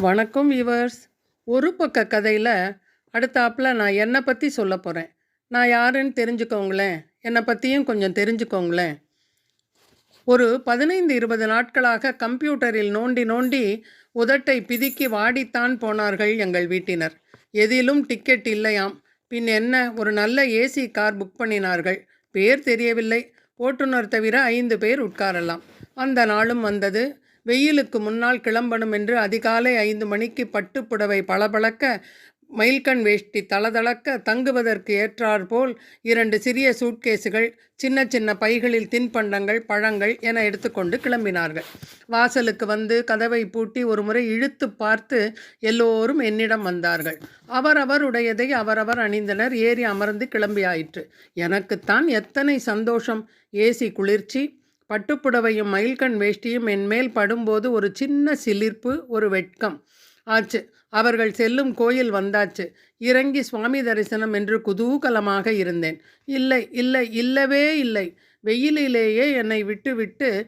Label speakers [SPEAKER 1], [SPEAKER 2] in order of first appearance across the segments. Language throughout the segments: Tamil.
[SPEAKER 1] வணக்கம் வியூவர்ஸ் ஒரு பக்க கதையில் அடுத்தாப்பில் நான் என்னை பற்றி சொல்ல போகிறேன் நான் யாருன்னு தெரிஞ்சுக்கோங்களேன். என்னை பற்றியும் கொஞ்சம் தெரிஞ்சுக்கோங்களேன். ஒரு பதினைந்து இருபது நாட்களாக கம்ப்யூட்டரில் நோண்டி நோண்டி உதட்டை பிதுக்கி வாடித்தான் போனார்கள் எங்கள் வீட்டினர். எதிலும் டிக்கெட் இல்லையாம். பின் என்ன ஒரு நல்ல ஏசி கார் புக் பண்ணினார்கள். பேர் தெரியவில்லை. ஓட்டுநர் தவிர ஐந்து பேர் உட்காரலாம். அந்த நாளும் வந்தது. வெயிலுக்கு முன்னால் கிளம்பணும் என்று அதிகாலை ஐந்து மணிக்கு பட்டுப்புடவை பளபளக்க மயில்கண் வேஷ்டி தளதளக்க தங்குவதற்கு ஏற்றாற்போல் இரண்டு சிறிய சூட்கேஸுகள் சின்ன சின்ன பைகளில் தின்பண்டங்கள் பழங்கள் என எடுத்துக்கொண்டு கிளம்பினார்கள். வாசலுக்கு வந்து கதவை பூட்டி ஒரு முறை இழுத்து பார்த்து எல்லோரும் என்னிடம் வந்தார்கள். அவரவருடையதை அவரவர் அணிந்தனர். ஏறி அமர்ந்து கிளம்பியாயிற்று. எனக்குத்தான் எத்தனை சந்தோஷம். ஏசி குளிர்ச்சி பட்டுப்புடவையும் மயில்கண் வேஷ்டியும் என்மேல் படும்போது ஒரு சின்ன சிலிர்ப்பு ஒரு வெட்கம். ஆச்சு. அவர்கள் செல்லும் கோயில் வந்தாச்சு. இறங்கி சுவாமி தரிசனம் என்று குதூகலமாக இருந்தேன். இல்லை இல்லை இல்லவே இல்லை. வெயிலிலேயே என்னை விட்டு விட்டு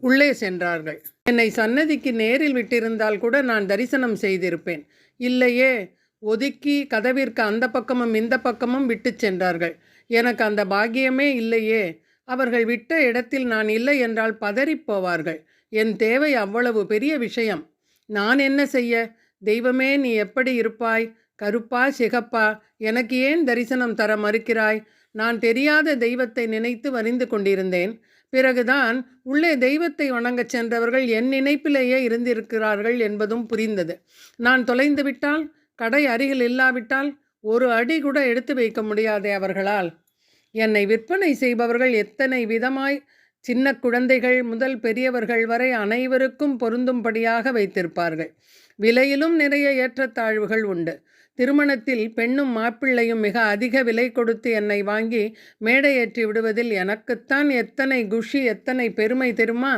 [SPEAKER 1] உள்ளே சென்றார்கள். என்னை சன்னதிக்கு நேரில் விட்டிருந்தால் கூட நான் தரிசனம் செய்திருப்பேன். இல்லையே. ஒதுக்கி கதவிற்கு அந்த பக்கமும் இந்த பக்கமும் விட்டு சென்றார்கள். எனக்கு அந்த பாக்கியமே இல்லையே. அவர்கள் விட்ட இடத்தில் நான் இல்லை என்றால் பதறிப் போவார்கள் என் தேவை அவ்வளவு பெரிய விஷயம். நான் என்ன செய்ய? தெய்வமே நீ எப்படி இருப்பாய்? கருப்பா சிகப்பா? எனக்கு ஏன் தரிசனம் தர மறுக்கிறாய்? நான் தெரியாத தெய்வத்தை நினைத்து வரிந்து கொண்டிருந்தேன். பிறகுதான் உள்ளே தெய்வத்தை வணங்கச் சென்றவர்கள் என் நினைப்பிலேயே இருந்திருக்கிறார்கள் என்பதும் புரிந்தது. நான் தொலைந்துவிட்டால் கடை அருகில் இல்லாவிட்டால்? ஒரு அடி கூட எடுத்து வைக்க முடியாதே அவர்களால். என்னை விற்பனை செய்பவர்கள் எத்தனை விதமாய் சின்ன குழந்தைகள் முதல் பெரியவர்கள் வரை அனைவருக்கும் பொருந்தும்படியாக வைத்திருப்பார்கள். விலையிலும் நிறைய ஏற்றத்தாழ்வுகள் உண்டு. திருமணத்தில் பெண்ணும் மாப்பிள்ளையும் மிக அதிக விலை கொடுத்து என்னை வாங்கி மேடையேற்றி விடுவதில் எனக்குத்தான் எத்தனை குஷி எத்தனை பெருமை தெரியுமா?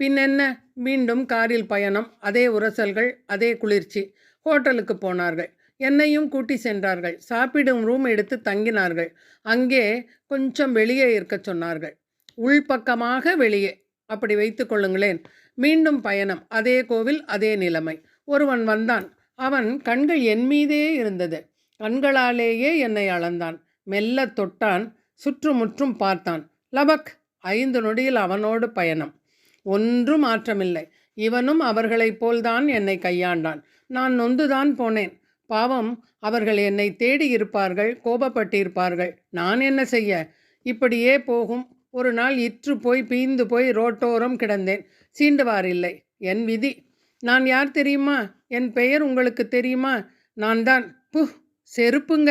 [SPEAKER 1] பின்னென்ன மீண்டும் காரில் பயணம் அதே உரசல்கள் அதே குளிர்ச்சி. ஹோட்டலுக்கு போனார்கள். என்னையும் கூட்டி சென்றார்கள். சாப்பிடும் ரூம் எடுத்து தங்கினார்கள். அங்கே கொஞ்சம் வெளியே இருக்க சொன்னார்கள். உள்பக்கமாக வெளியே. அப்படி வைத்து கொள்ளுங்களேன். மீண்டும் பயணம். அதே கோவில் அதே நிலைமை. ஒருவன் வந்தான். அவன் கண்கள் என் மீதே இருந்தது. கண்களாலேயே என்னை அளந்தான். மெல்ல தொட்டான். சுற்றுமுற்றும் பார்த்தான். லபக் ஐந்து நொடியில் அவனோடு பயணம். ஒன்றும் மாற்றமில்லை. இவனும் அவர்களைப் போல்தான் என்னை கையாண்டான். நான் நொந்துதான் போனேன். பாவம் அவர்கள் என்னை தேடி இருப்பார்கள் கோபப்பட்டிருப்பார்கள். நான் என்ன செய்ய? இப்படியே போகும். ஒரு நாள் இற்று போய் பீந்து போய் ரோட்டோரம் கிடந்தேன். சீண்டுவார் இல்லை. என் விதி. நான் யார் தெரியுமா? என் பெயர் உங்களுக்கு தெரியுமா? நான் தான் பு செருப்புங்க.